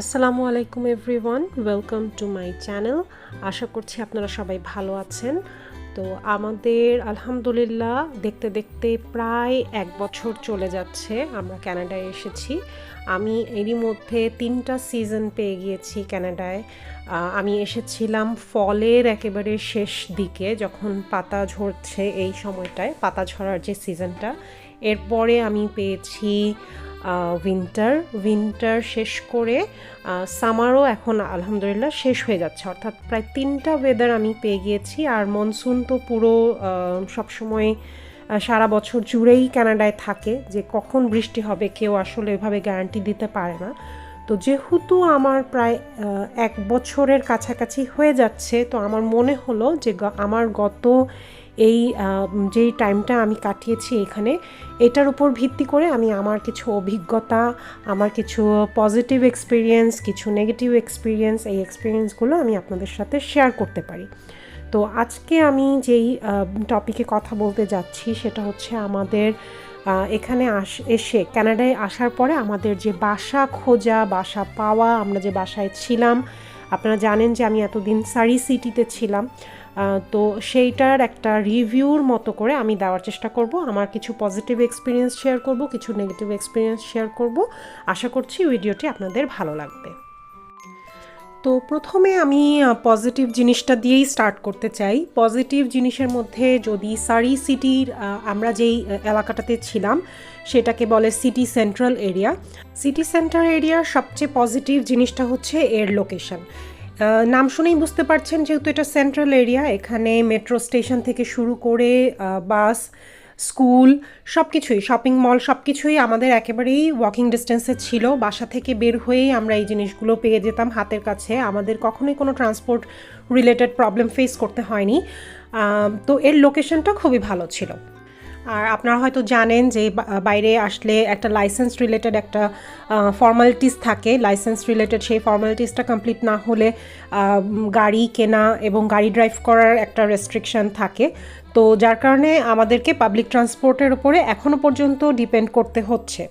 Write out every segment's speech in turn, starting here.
আসসালামু আলাইকুম everyone, welcome to my channel. আশা করছি আপনারা সবাই ভালো আছেন। তো আমাদের আলহামদুলিল্লাহ দেখতে দেখতে প্রায় এক বছর চলে যাচ্ছে, আমরা কানাডায় এসেছি। আমি এরই মধ্যে তিনটা সিজন পেয়ে গিয়েছি ক্যানাডায়। আমি এসেছিলাম ফলের একেবারে শেষ দিকে, যখন পাতা ঝরছে এই সময়টায়, পাতা ঝরার যে সিজনটা এরপরে আমি পেয়েছি উইন্টার উইন্টার শেষ করে সামারও এখন আলহামদুলিল্লাহ শেষ হয়ে যাচ্ছে। অর্থাৎ প্রায় তিনটা ওয়েদার আমি পেয়ে গিয়েছি আর মনসুন তো পুরো সবসময় সারা বছর জুড়েই কানাডায় থাকে যে কখন বৃষ্টি হবে, কেউ আসলে এভাবে গ্যারান্টি দিতে পারে না। তো যেহেতু আমার প্রায় এক বছরের কাছাকাছি হয়ে যাচ্ছে, তো আমার মনে হলো যে আমার গত এই যেই টাইমটা আমি কাটিয়েছি এখানে, এটার উপর ভিত্তি করে আমি আমার কিছু অভিজ্ঞতা, আমার কিছু পজিটিভ এক্সপিরিয়েন্স কিছু নেগেটিভ এক্সপিরিয়েন্স এই এক্সপিরিয়েন্সগুলো আমি আপনাদের সাথে শেয়ার করতে পারি। তো আজকে আমি যেই টপিকে কথা বলতে যাচ্ছি সেটা হচ্ছে আমাদের এখানে আস, এসে কানাডায় আসার পরে আমাদের যে বাসা খোঁজা, বাসা পাওয়া, আমরা যে বাসায় ছিলাম, আপনারা জানেন যে আমি এতদিন সারি সিটিতে ছিলাম। তো সেইটার একটা রিভিউর মতো করে আমি দেওয়ার চেষ্টা করব। আমার কিছু পজিটিভ এক্সপিরিয়েন্স শেয়ার করব, কিছু নেগেটিভ এক্সপিরিয়েন্স শেয়ার করব। আশা করছি ভিডিওটি আপনাদের ভালো লাগবে। তো প্রথমে আমি পজিটিভ জিনিসটা দিয়েই স্টার্ট করতে চাই। পজিটিভ জিনিসের মধ্যে যদি সারি সিটির আমরা যেই এলাকাটাতে ছিলাম, সেটাকে বলে city central area city center এরিয়ার সবচেয়ে পজিটিভ জিনিসটা হচ্ছে এর লোকেশন নাম শুনেই বুঝতে পারছেন যেহেতু এটা সেন্ট্রাল এরিয়া এখানে মেট্রো স্টেশন থেকে শুরু করে বাস স্কুল সব কিছুই শপিং মল সব কিছুই আমাদের একেবারেই ওয়াকিং ডিস্টেন্সে ছিল। বাসা থেকে বের হয়েই আমরা এই জিনিসগুলো পেয়ে যেতাম হাতের কাছে। আমাদের কখনোই কোনো ট্রান্সপোর্ট রিলেটেড প্রবলেম ফেস করতে হয়নি। তো এর লোকেশনটা খুবই ভালো ছিল। আর আপনারা হয়তো জানেন যে বাইরে আসলে একটা লাইসেন্স রিলেটেড একটা ফর্মালিটিস থাকে। লাইসেন্স রিলেটেড সেই ফর্মালিটিসটা কমপ্লিট না হলে গাড়ি কেনা এবং গাড়ি ড্রাইভ করার একটা রেস্ট্রিকশন থাকে। তো যার কারণে আমাদেরকে পাবলিক ট্রান্সপোর্টের উপরে এখনও পর্যন্ত ডিপেন্ড করতে হচ্ছে।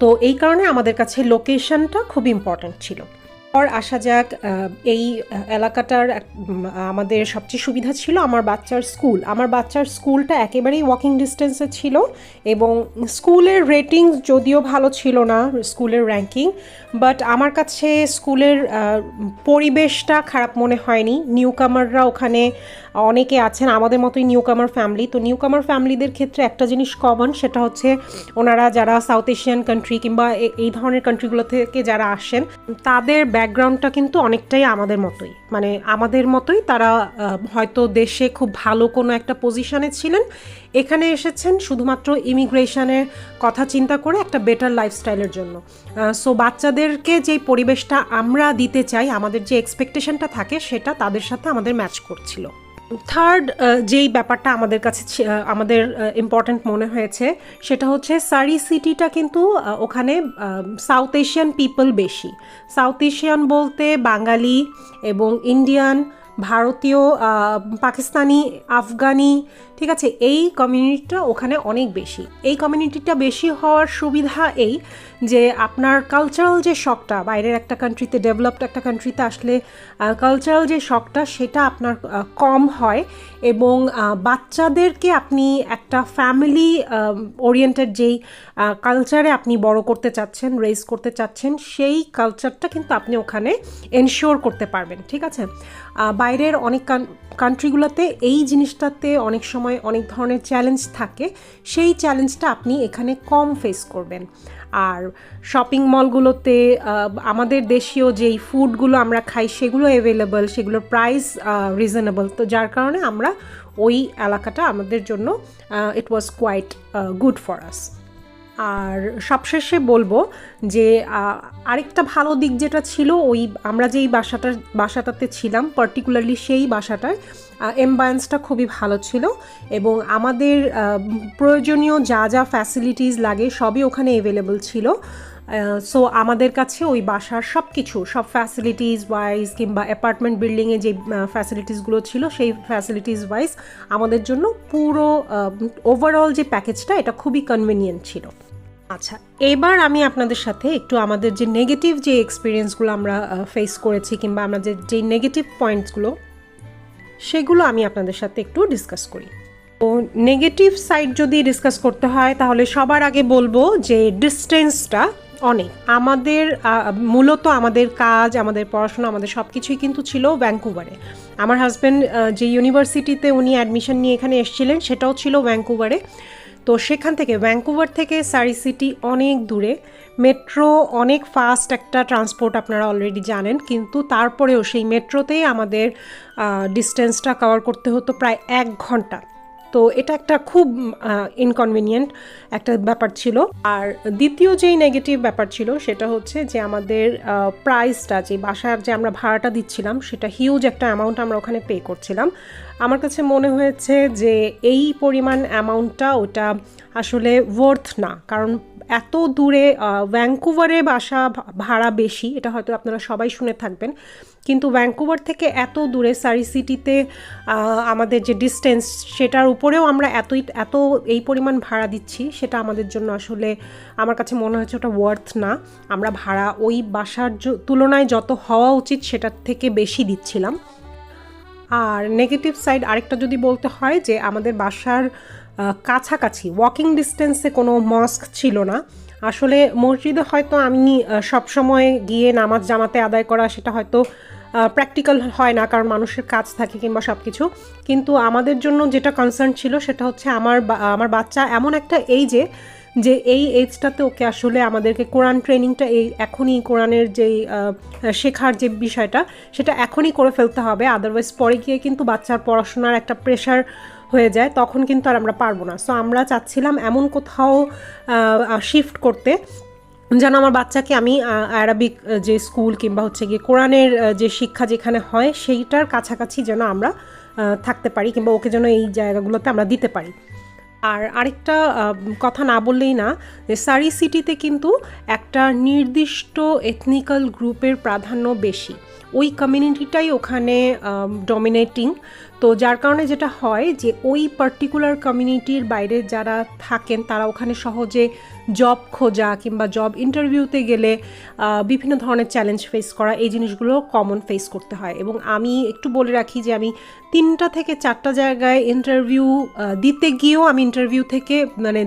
তো এই কারণে আমাদের কাছে লোকেশনটা খুব ইম্পর্ট্যান্ট ছিল। পর আসা যাক এই এলাকাটার আমাদের সবচেয়ে সুবিধা ছিল আমার বাচ্চার স্কুল। আমার বাচ্চার স্কুলটা একেবারেই ওয়াকিং ডিস্টেন্সে ছিল এবং স্কুলের রেটিং যদিও ভালো ছিল না স্কুলের র্যাঙ্কিং বাট আমার কাছে স্কুলের পরিবেশটা খারাপ মনে হয়নি। নিউ কামাররা ওখানে অনেকে আছেন, আমাদের মতোই নিউ কামার ফ্যামিলি তো নিউ কামার ফ্যামিলিদের ক্ষেত্রে একটা জিনিস কমন সেটা হচ্ছে ওনারা যারা সাউথ এশিয়ান কান্ট্রি কিংবা এই ধরনের কান্ট্রিগুলো থেকে যারা আসেন, তাদের ব্যাকগ্রাউন্ডটা কিন্তু অনেকটাই আমাদের মতোই। মানে আমাদের মতোই তারা হয়তো দেশে খুব ভালো কোনো একটা পজিশনে ছিলেন, এখানে এসেছেন শুধুমাত্র ইমিগ্রেশনের কথা চিন্তা করে একটা বেটার লাইফস্টাইলের জন্য। সো বাচ্চাদেরকে যে পরিবেশটা আমরা দিতে চাই, আমাদের যে এক্সপেকটেশনটা থাকে, সেটা তাদের সাথে আমাদের ম্যাচ করছিল। থার্ড যেই ব্যাপারটা আমাদের কাছে আমাদের ইম্পর্ট্যান্ট মনে হয়েছে, সেটা হচ্ছে সারি সিটিটা কিন্তু ওখানে সাউথ এশিয়ান পিপল বেশি। সাউথ এশিয়ান বলতে বাঙালি এবং ইন্ডিয়ান ভারতীয় পাকিস্তানি, আফগানি, ঠিক আছে? এই কমিউনিটিটা ওখানে অনেক বেশি। এই কমিউনিটিটা বেশি হওয়ার সুবিধা এই যে আপনার কালচারাল যে শখটা, বাইরের একটা কান্ট্রিতে ডেভেলপড একটা কান্ট্রিতে আসলে কালচারাল যে শখটা সেটা আপনার কম হয় এবং বাচ্চাদেরকে আপনি একটা ফ্যামিলি ওরিয়েন্টেড যেই কালচারে আপনি বড় করতে চাচ্ছেন রেজ করতে চাচ্ছেন, সেই কালচারটা কিন্তু আপনি ওখানে এনশিওর করতে পারবেন, ঠিক আছে? বাইরের অনেক কান্ট্রিগুলোতে এই জিনিসটাতে অনেক সময় অনেক ধরনের চ্যালেঞ্জ থাকে, সেই চ্যালেঞ্জটা আপনি এখানে কম ফেস করবেন। আর শপিং মলগুলোতে আমাদের দেশীয় যেই ফুডগুলো আমরা খাই, সেগুলো অ্যাভেলেবল সেগুলোর প্রাইস রিজনেবল তো যার কারণে আমরা ওই এলাকাটা আমাদের জন্য it was quite good for us আর সবশেষে বলব যে আরেকটা ভালো দিক যেটা ছিল, ওই আমরা যেই বাসাটার বাসাটাতে ছিলাম পার্টিকুলারলি সেই বাসাটায় এমবায়েন্সটা খুবই ভালো ছিল এবং আমাদের প্রয়োজনীয় যা যা ফ্যাসিলিটিস লাগে সবই ওখানে অ্যাভেলেবল ছিল। সো আমাদের কাছে ওই বাসার সব কিছু সব ফ্যাসিলিটিস ওয়াইজ কিংবা অ্যাপার্টমেন্ট বিল্ডিংয়ে যে ফ্যাসিলিটিসগুলো ছিল, সেই ফ্যাসিলিটিস ওয়াইজ আমাদের জন্য পুরো ওভারঅল যে প্যাকেজটা এটা খুবই কনভিনিয়েন্ট ছিল। আচ্ছা এবার আমি আপনাদের সাথে একটু আমাদের যে নেগেটিভ যে এক্সপিরিয়েন্সগুলো আমরা ফেস করেছি কিংবা আমরা যে নেগেটিভ পয়েন্টসগুলো সেগুলো আমি আপনাদের সাথে একটু ডিসকাস করি। তো নেগেটিভ সাইড যদি ডিসকাস করতে হয়, তাহলে সবার আগে বলব যে ডিস্টেন্সটা অনেক। আমাদের মূলত আমাদের কাজ, আমাদের পড়াশোনা, আমাদের সব কিছুই কিন্তু ছিল ভ্যাঙ্কুভারে আমার হাজব্যান্ড যে ইউনিভার্সিটিতে উনি অ্যাডমিশন নিয়ে এখানে এসেছিলেন, সেটাও ছিল ভ্যাঙ্কুভারে তো সেখান থেকে ভ্যাঙ্কুভার থেকে সারি সিটি অনেক দূরে। মেট্রো অনেক ফাস্ট একটা ট্রান্সপোর্ট আপনারা অলরেডি জানেন, কিন্তু তারপরেও সেই মেট্রোতেই আমাদের ডিস্টেন্সটা কভার করতে হতো প্রায় এক ঘণ্টা। তো এটা একটা খুব ইনকনভিনিয়েন্ট একটা ব্যাপার ছিল। আর দ্বিতীয় যেই নেগেটিভ ব্যাপার ছিল সেটা হচ্ছে যে আমাদের প্রাইসটা যে বাসার যে আমরা ভাড়াটা দিচ্ছিলাম, সেটা হিউজ একটা অ্যামাউন্ট আমরা ওখানে পে করছিলাম। আমার কাছে মনে হয়েছে যে এই পরিমাণ অ্যামাউন্টটা ওটা আসলে ওয়ার্থ না। কারণ এত দূরে ভ্যাঙ্কুভারে বাসা ভাড়া বেশি, এটা হয়তো আপনারা সবাই শুনে থাকবেন। কিন্তু ভ্যাঙ্কুভার থেকে এত দূরে সারি সিটিতে আমাদের যে ডিস্টেন্স সেটার উপরেও আমরা এতই, এত এই পরিমাণ ভাড়া দিচ্ছি, সেটা আমাদের জন্য আসলে আমার কাছে মনে হচ্ছে ওটা ওয়ার্থ না। আমরা ভাড়া ওই বাসার তুলনায় যত হওয়া উচিত, সেটার থেকে বেশি দিচ্ছিলাম। আর নেগেটিভ সাইড আরেকটা যদি বলতে হয় যে আমাদের বাসার কাছাকাছি ওয়াকিং ডিস্টেন্সে কোনো মস্ক ছিল না। আসলে মসজিদে হয়তো আমি সব সময় গিয়ে নামাজ জামাতে আদায় করা সেটা হয়তো প্র্যাকটিক্যাল হয় না, কারণ মানুষের কাজ থাকে কিংবা সব কিছু কিন্তু আমাদের জন্য যেটা কনসার্ন ছিল সেটা হচ্ছে আমার আমার বাচ্চা এমন একটা এই যে এই এজটাতে ওকে আসলে আমাদেরকে কোরআন ট্রেনিংটা এই এখনই কোরআনের যেই শেখার যে বিষয়টা, সেটা এখনই করে ফেলতে হবে। আদারওয়াইজ পরে গিয়ে কিন্তু বাচ্চার পড়াশোনার একটা প্রেশার হয়ে যায়, তখন কিন্তু আর আমরা পারব না। সো আমরা চাচ্ছিলাম এমন কোথাও শিফট করতে, যেন আমার বাচ্চাকে আমি অ্যারাবিক যে স্কুল কিংবা হচ্ছে গিয়ে কোরআনের যে শিক্ষা যেখানে হয়, সেইটার কাছাকাছি যেন আমরা থাকতে পারি কিংবা ওকে যেন এই জায়গাগুলোতে আমরা দিতে পারি। আর আরেকটা কথা না বললেই না, যে সারি সিটিতে কিন্তু একটা নির্দিষ্ট এথনিক্যাল গ্রুপের প্রাধান্য বেশি। ওই কমিউনিটিটাই ওখানে ডমিনেটিং তো যার কারণে যেটা হয় যে ওই পার্টিকুলার কমিউনিটির বাইরে যারা থাকেন, তারা ওখানে সহজে জব খোঁজা কিংবা জব ইন্টারভিউতে গেলে বিভিন্ন ধরনের চ্যালেঞ্জ ফেস করা, এই জিনিসগুলো কমন ফেস করতে হয়। এবং আমি একটু বলে রাখি যে আমি তিনটা থেকে চারটা জায়গায় ইন্টারভিউ দিতে গিয়েও আমি ইন্টারভিউ থেকে মানে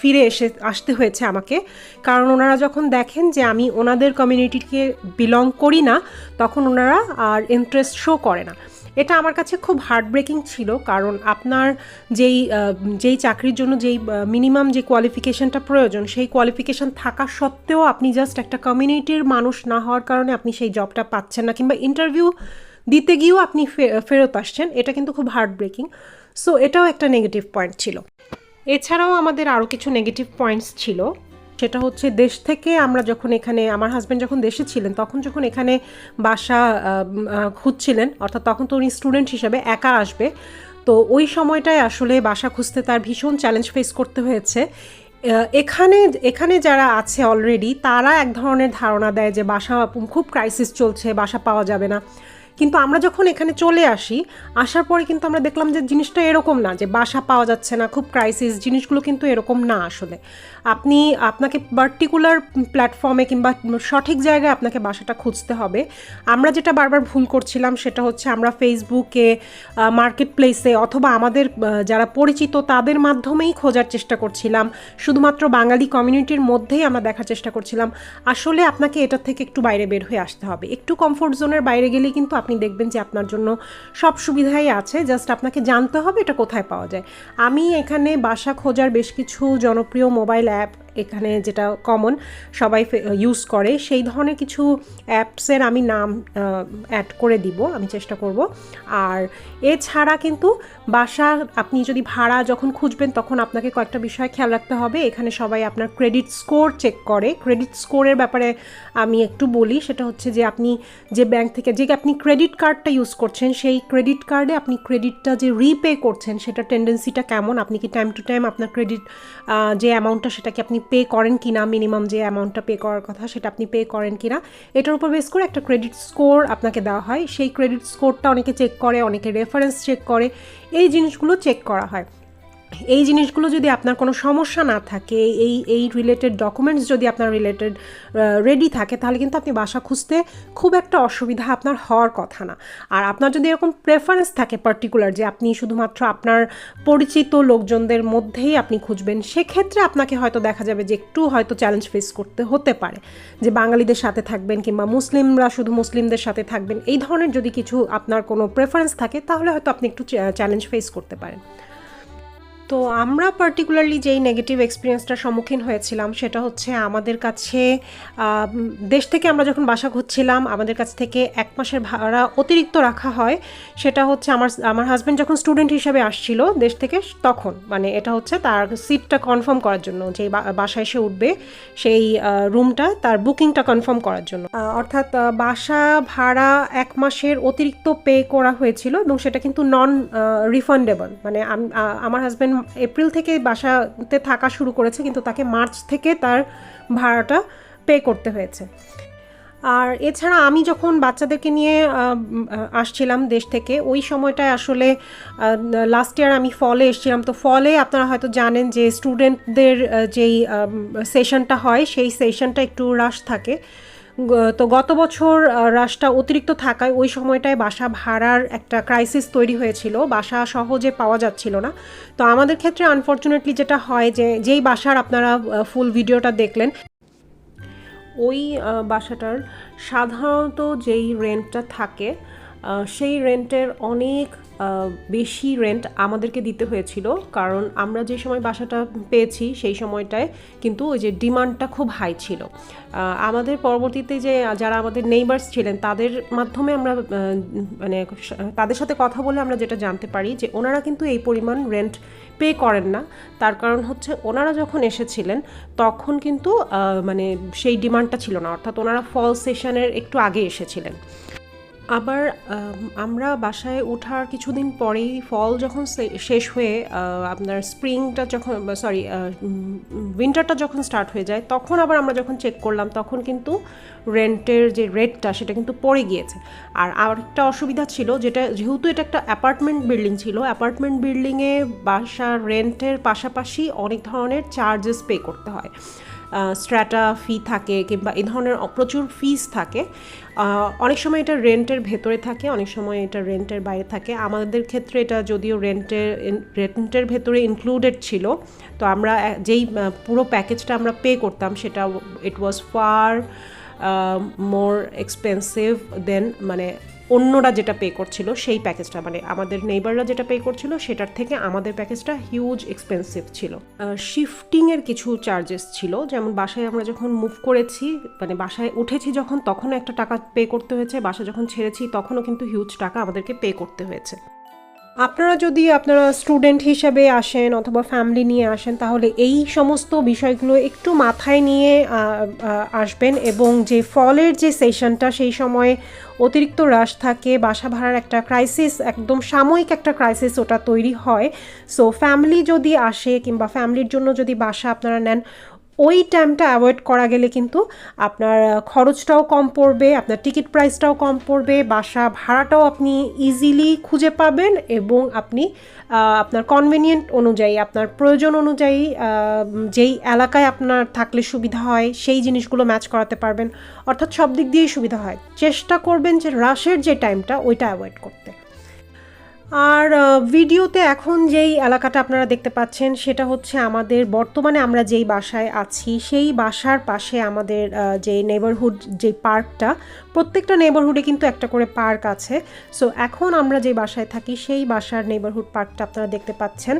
ফিরে এসে, আসতে হয়েছে আমাকে। কারণ ওনারা যখন দেখেন যে আমি ওনাদের কমিউনিটিকে বিলং করি না, তখন ওনারা আর ইন্টারেস্ট শো করে না। এটা আমার কাছে খুব হার্টব্রেকিং ছিল, কারণ আপনার যেই যেই চাকরির জন্য যেই মিনিমাম যে কোয়ালিফিকেশনটা প্রয়োজন, সেই কোয়ালিফিকেশন থাকা সত্ত্বেও আপনি জাস্ট একটা কমিউনিটির মানুষ না হওয়ার কারণে আপনি সেই জবটা পাচ্ছেন না, কিংবা ইন্টারভিউ দিতে গিয়েও আপনি ফেরত আসছেন, এটা কিন্তু খুব হার্টব্রেকিং সো এটাও একটা নেগেটিভ পয়েন্ট ছিল। এছাড়াও আমাদের আরও কিছু নেগেটিভ পয়েন্টস ছিল। সেটা হচ্ছে দেশ থেকে আমরা যখন এখানে, আমার হাজব্যান্ড যখন দেশে ছিলেন, তখন যখন এখানে বাসা খুঁজছিলেন, অর্থাৎ তখন তো উনি স্টুডেন্ট হিসেবে একা আসবে, তো ওই সময়টায় আসলে বাসা খুঁজতে তার ভীষণ চ্যালেঞ্জ ফেস করতে হয়েছে। এখানে এখানে যারা আছে অলরেডি তারা এক ধরনের ধারণা দেয় যে বাসা খুব ক্রাইসিস চলছে, বাসা পাওয়া যাবে না। কিন্তু আমরা যখন এখানে চলে আসি, আসার পরে কিন্তু আমরা দেখলাম যে জিনিসটা এরকম না, যে বাসা পাওয়া যাচ্ছে না, খুব ক্রাইসিস জিনিসগুলো কিন্তু এরকম না আসলে। আপনি, আপনাকে পার্টিকুলার প্ল্যাটফর্মে কিংবা সঠিক জায়গায় আপনাকে বাসাটা খুঁজতে হবে। আমরা যেটা বারবার ভুল করছিলাম সেটা হচ্ছে আমরা ফেসবুকে মার্কেট প্লেসে অথবা আমাদের যারা পরিচিত তাদের মাধ্যমেই খোঁজার চেষ্টা করছিলাম। শুধুমাত্র বাঙালি কমিউনিটির মধ্যেই আমরা দেখার চেষ্টা করছিলাম। আসলে আপনাকে এটা থেকে একটু বাইরে বের হয়ে আসতে হবে। একটু কমফোর্ট জোনের বাইরে গেলে কিন্তু আপনি দেখবেন যে আপনার জন্য সব সুবিধাই আছে, জাস্ট আপনাকে জানতে হবে এটা কোথায় পাওয়া যায়। আমি এখানে বাসা খোঁজার বেশ কিছু জনপ্রিয় মোবাইল অ্যাপ এখানে যেটা কমন সবাই ইউজ করে, সেই ধরনের কিছু অ্যাপসের আমি নাম অ্যাড করে দিব, আমি চেষ্টা করব। আর এছাড়া কিন্তু বাসা আপনি যদি ভাড়া যখন খুঁজবেন, তখন আপনাকে কয়েকটা বিষয় খেয়াল রাখতে হবে। এখানে সবাই আপনার ক্রেডিট স্কোর চেক করে। ক্রেডিট স্কোরের ব্যাপারে আমি একটু বলি, সেটা হচ্ছে যে আপনি যে ব্যাংক থেকে, যে আপনি ক্রেডিট কার্ডটা ইউজ করছেন, সেই ক্রেডিট কার্ডে আপনি ক্রেডিটটা যে রিপে করছেন সেটা টেন্ডেন্সিটা কেমন? আপনি কি টাইম টু টাইম আপনার ক্রেডিট যে অ্যামাউন্টটা সেটা কি আপনি পে করেন কি না মিনিমাম যে অ্যামাউন্টটা পে করার কথা সেটা আপনি পে করেন কি না এটার উপর বেস করে একটা ক্রেডিট স্কোর আপনাকে দেওয়া হয়। সেই ক্রেডিট স্কোরটা অনেকে চেক করে, অনেকে রেফারেন্স চেক করে, এই জিনিসগুলো চেক করা হয়। এই জিনিসগুলো যদি আপনার কোনো সমস্যা না থাকে, এই এই রিলেটেড ডকুমেন্টস যদি আপনার রিলেটেড রেডি থাকে, তাহলে কিন্তু আপনি বাসা খুঁজতে খুব একটা অসুবিধা আপনার হওয়ার কথা না। আর আপনার যদি এরকম প্রেফারেন্স থাকে পার্টিকুলার যে আপনি শুধুমাত্র আপনার পরিচিত লোকজনদের মধ্যেই আপনি খুঁজবেন, সেক্ষেত্রে আপনাকে হয়তো দেখা যাবে যে একটু হয়তো চ্যালেঞ্জ ফেস করতে হতে পারে। যে বাঙালিদের সাথে থাকবেন কিংবা মুসলিমরা শুধু মুসলিমদের সাথে থাকবেন, এই ধরনের যদি কিছু আপনার কোনো প্রেফারেন্স থাকে, তাহলে হয়তো আপনি একটু চ্যালেঞ্জ ফেস করতে পারেন। তো আমরা পার্টিকুলারলি যেই নেগেটিভ এক্সপিরিয়েন্সটার সম্মুখীন হয়েছিলাম, সেটা হচ্ছে আমাদের কাছে দেশ থেকে আমরা যখন বাসা খুঁজছিলাম আমাদের কাছ থেকে এক মাসের ভাড়া অতিরিক্ত রাখা হয়। সেটা হচ্ছে আমার আমার হাজব্যান্ড যখন স্টুডেন্ট হিসেবে আসছিল দেশ থেকে, তখন মানে এটা হচ্ছে তার সিটটা কনফার্ম করার জন্য যে বাসায় এসে উঠবে, সেই রুমটা তার বুকিংটা কনফার্ম করার জন্য। অর্থাৎ বাসা ভাড়া এক মাসের অতিরিক্ত পে করা হয়েছিল এবং সেটা কিন্তু নন রিফান্ডেবল মানে আমার হাজব্যান্ড এপ্রিল থেকে বাসাতে থাকা শুরু করেছে, কিন্তু তাকে মার্চ থেকে তার ভাড়াটা পে করতে হয়েছে। আর এছাড়া আমি যখন বাচ্চাদেরকে নিয়ে আসছিলাম দেশ থেকে, ওই সময়টায় আসলে লাস্ট ইয়ার আমি ফলে এসেছিলাম। তো ফলে আপনারা হয়তো জানেন যে স্টুডেন্টদের যেই সেশনটা হয়, সেই সেশনটা একটু রাশ থাকে। তো গত বছর রাশটা অতিরিক্ত থাকায় ওই সময়টায় বাসা ভাড়ার একটা ক্রাইসিস তৈরি হয়েছিল। বাসা সহজে পাওয়া যাচ্ছিল না। তো আমাদের ক্ষেত্রে আনফর্চুনেটলি যেটা হয় যে, যেই বাসার আপনারা ফুল ভিডিওটা দেখলেন, ওই বাসাটার সাধারণত যেই রেন্টটা থাকে সেই রেন্টের অনেক বেশি রেন্ট আমাদেরকে দিতে হয়েছিল। কারণ আমরা যে সময় বাসাটা পেয়েছি, সেই সময়টায় কিন্তু ওই যে ডিমান্ডটা খুব হাই ছিল। আমাদের পরবর্তীতে যে যারা আমাদের নেইবার্স ছিলেন, তাদের মাধ্যমে আমরা মানে তাদের সাথে কথা বলে আমরা যেটা জানতে পারি যে ওনারা কিন্তু এই পরিমাণ রেন্ট পে করেন না। তার কারণ হচ্ছে ওনারা যখন এসেছিলেন, তখন কিন্তু মানে সেই ডিমান্ডটা ছিল না। অর্থাৎ ওনারা ফল সেশনের একটু আগে এসেছিলেন। আবার আমরা বাসায় ওঠার কিছুদিন পরেই ফল যখন শেষ হয়ে আপনার স্প্রিংটা যখন সরি উইন্টারটা যখন স্টার্ট হয়ে যায়, তখন আবার আমরা যখন চেক করলাম, তখন কিন্তু রেন্টের যে রেটটা সেটা কিন্তু পড়ে গিয়েছে। আর আরেকটা অসুবিধা ছিল, যেটা, যেহেতু এটা একটা অ্যাপার্টমেন্ট বিল্ডিং ছিল অ্যাপার্টমেন্ট বিল্ডিংয়ে বাসার রেন্টের পাশাপাশি অনেক ধরনের চার্জেস পে করতে হয়। স্ট্র্যাটা ফি থাকে কিংবা এই ধরনের প্রচুর ফিস থাকে। অনেক সময় এটা রেন্টের ভেতরে থাকে, অনেক সময় এটা রেন্টের বাইরে থাকে। আমাদের ক্ষেত্রে এটা যদিও রেন্টের রেন্টের ভেতরে ইনক্লুডেড ছিল, তো আমরা যেই পুরো প্যাকেজটা আমরা পে করতাম সেটা ইট ওয়াজ ফার মোর এক্সপেন্সিভ দেন মানে অন্যরা যেটা পে করছিল সেই প্যাকেজটা মানে আমাদের নেইবাররা যেটা পে করছিল সেটার থেকে আমাদের প্যাকেজটা হিউজ এক্সপেন্সিভ ছিল। শিফটিংয়ের কিছু চার্জেস ছিল, যেমন বাসায় আমরা যখন মুভ করেছি মানে বাসায় উঠেছি যখন, তখনও একটা টাকা পে করতে হয়েছে, বাসা যখন ছেড়েছি, তখনও কিন্তু হিউজ টাকা আমাদেরকে পে করতে হয়েছে। আপনারা যদি আপনারা স্টুডেন্ট হিসেবে আসেন অথবা ফ্যামিলি নিয়ে আসেন, তাহলে এই সমস্ত বিষয়গুলো একটু মাথায় নিয়ে আসবেন এবং যে ফলের যে সেশনটা সেই সময়ে অতিরিক্ত হ্রাস থাকে, বাসা ভাড়ার একটা ক্রাইসিস একদম সাময়িক একটা ক্রাইসিস ওটা তৈরি হয়। সো ফ্যামিলি যদি আসে কিংবা ফ্যামিলির জন্য যদি বাসা আপনারা নেন ওই টাইমটা অ্যাভয়েড করা গেলে কিন্তু আপনার খরচটাও কম পড়বে, আপনার টিকিট প্রাইসটাও কম পড়বে, বাসা ভাড়াটাও আপনি ইজিলি খুঁজে পাবেন এবং আপনি আপনার কনভেনিয়েন্ট অনুযায়ী, আপনার প্রয়োজন অনুযায়ী যেই এলাকায় আপনার থাকলে সুবিধা হয়, সেই জিনিসগুলো ম্যাচ করাতে পারবেন। অর্থাৎ সব দিক দিয়েই সুবিধা হয়। চেষ্টা করবেন যে রাশের যে টাইমটা, ওইটা অ্যাভয়েড করতে। আর ভিডিওতে এখন যেই এলাকাটা আপনারা দেখতে পাচ্ছেন, সেটা হচ্ছে আমাদের, বর্তমানে আমরা যেই বাসায় আছি, সেই বাসার পাশে আমাদের যে নেবারহুড যে পার্কটা, প্রত্যেকটা নেবারহুডে কিন্তু একটা করে পার্ক আছে। সো এখন আমরা যে বাসায় থাকি, সেই বাসার নেবারহুড পার্কটা আপনারা দেখতে পাচ্ছেন।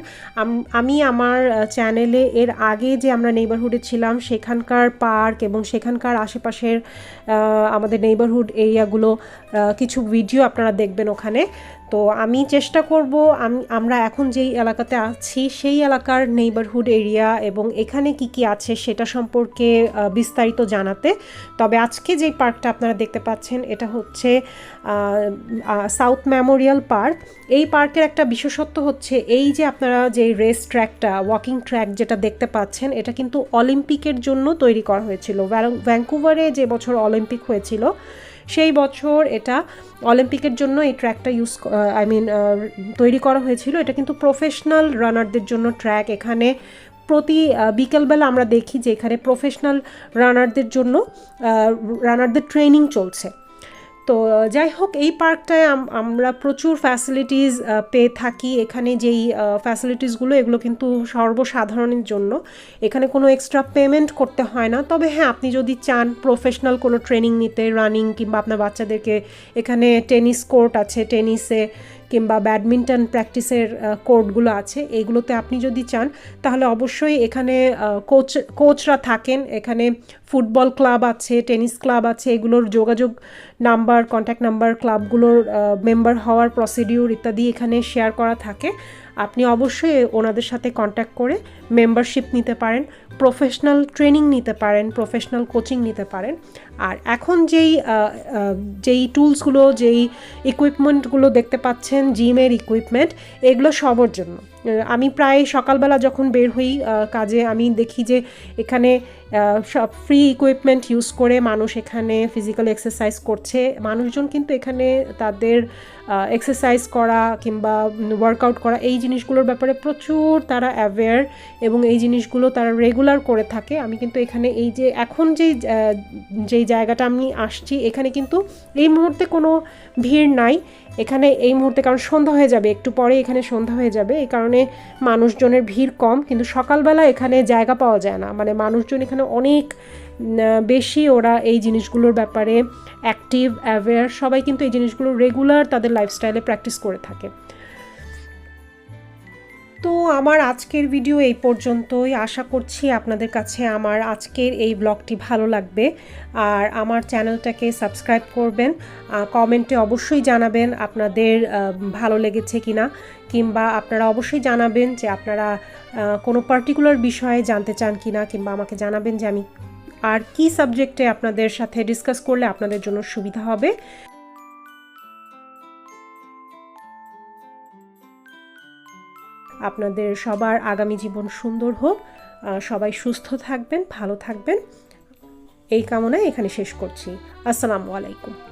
আমি আমার চ্যানেলে এর আগে যে আমরা নেবারহুডে ছিলাম, সেখানকার পার্ক এবং সেখানকার আশেপাশের আমাদের নেবারহুড এরিয়াগুলো কিছু ভিডিও আপনারা দেখবেন ওখানে। তো আমি চেষ্টা করব, আমি, আমরা এখন যেই এলাকাতে আছি, সেই এলাকার নেইবারহুড এরিয়া এবং এখানে কি কি আছে সেটা সম্পর্কে বিস্তারিত জানাতে। তবে আজকে যেই পার্কটা আপনারা দেখতে পাচ্ছেন, এটা হচ্ছে সাউথ মেমোরিয়াল পার্ক এই পার্কের একটা বিশেষত্ব হচ্ছে, এই যে আপনারা যে রেস ট্র্যাকটা ওয়াকিং ট্র্যাক যেটা দেখতে পাচ্ছেন, এটা কিন্তু অলিম্পিকের জন্য তৈরি করা হয়েছিল। ভ্যাঙ্কুভারে যে বছর অলিম্পিক হয়েছিল সেই বছর এটা অলিম্পিকের জন্য এই ট্র্যাকটা ইউজ আই মিন তৈরি করা হয়েছিল। এটা কিন্তু প্রফেশনাল রানারদের জন্য ট্র্যাক। এখানে প্রতি বিকেলবেলা আমরা দেখি যে এখানে প্রফেশনাল রানারদের জন্য রানারদের ট্রেনিং চলছে। তো যাই হোক, এই পার্কটায় আমরা প্রচুর ফ্যাসিলিটিস পেয়ে থাকি। এখানে যেই ফ্যাসিলিটিসগুলো এগুলো কিন্তু সর্বসাধারণের জন্য। এখানে কোনো এক্সট্রা পেমেন্ট করতে হয় না। তবে হ্যাঁ আপনি যদি চান প্রফেশনাল কোনো ট্রেনিং নিতে রানিং কিংবা আপনার বাচ্চাদেরকে এখানে টেনিস কোর্ট আছে টেনিসে কিংবা ব্যাডমিন্টন প্র্যাকটিসের কোর্টগুলো আছে, এগুলোতে আপনি যদি চান, তাহলে অবশ্যই এখানে কোচ, কোচরা থাকেন। এখানে ফুটবল ক্লাব আছে, টেনিস ক্লাব আছে, এগুলোর যোগাযোগ নাম্বার, কন্ট্যাক্ট নাম্বার, ক্লাবগুলোর মেম্বার হওয়ার প্রসিডিউর ইত্যাদি এখানে শেয়ার করা থাকে। আপনি অবশ্যই ওনাদের সাথে কন্ট্যাক্ট করে মেম্বারশিপ নিতে পারেন। প্রফেশনাল ট্রেনিং নিতে পারেন প্রফেশনাল কোচিং নিতে পারেন। আর এখন যেই যেই টুলসগুলো যেই ইকুইপমেন্টগুলো দেখতে পাচ্ছেন জিমের ইকুইপমেন্ট এগুলো সবার জন্য। আমি প্রায় সকালবেলা যখন বের হই কাজে আমি দেখি যে এখানে সব ফ্রি ইকুইপমেন্ট ইউজ করে মানুষ এখানে ফিজিক্যাল এক্সারসাইজ করছে। মানুষজন কিন্তু এখানে তাদের এক্সারসাইজ করা কিংবা ওয়ার্কআউট করা, এই জিনিসগুলোর ব্যাপারে প্রচুর তারা অ্যাওয়্যার এবং এই জিনিসগুলো তারা রেগুলার করে থাকে। আমি কিন্তু এখানে এই যে, এখন যেই যেই জায়গাটা আমি আসছি, এখানে কিন্তু এই মুহূর্তে কোনো ভিড় নাই। এখানে এই মুহূর্তে, কারণ সন্ধ্যা হয়ে যাবে, একটু পরে এখানে সন্ধ্যা হয়ে যাবে। এই কারণে মানুষজনের ভিড় কম, কিন্তু সকালবেলা এখানে জায়গা পাওয়া যায় না। মানে মানুষজন এখানে অনেক বেশি ওরা এই জিনিসগুলোর ব্যাপারে অ্যাক্টিভ অ্যাওয়্যার সবাই কিন্তু এই জিনিসগুলো রেগুলার তাদের লাইফস্টাইলে প্র্যাকটিস করে থাকে। তো আমার আজকের ভিডিও এই পর্যন্তই। আশা করছি আপনাদের কাছে আমার আজকের এই ব্লগটি ভালো লাগবে। আর আমার চ্যানেলটাকে সাবস্ক্রাইব করবেন। কমেন্টে অবশ্যই জানাবেন আপনাদের ভালো লেগেছে কি না কিংবা আপনারা অবশ্যই জানাবেন যে আপনারা কোনো পার্টিকুলার বিষয়ে জানতে চান কি না কিংবা আমাকে জানাবেন যে আমি আর কি সাবজেক্টে আপনাদের সাথে ডিসকাস করলে আপনাদের জন্য সুবিধা হবে? আপনাদের সবার আগামী জীবন সুন্দর হোক। সবাই সুস্থ থাকবেন, ভালো থাকবেন। এই কামনায় এখানে শেষ করছি। আসসালামু আলাইকুম।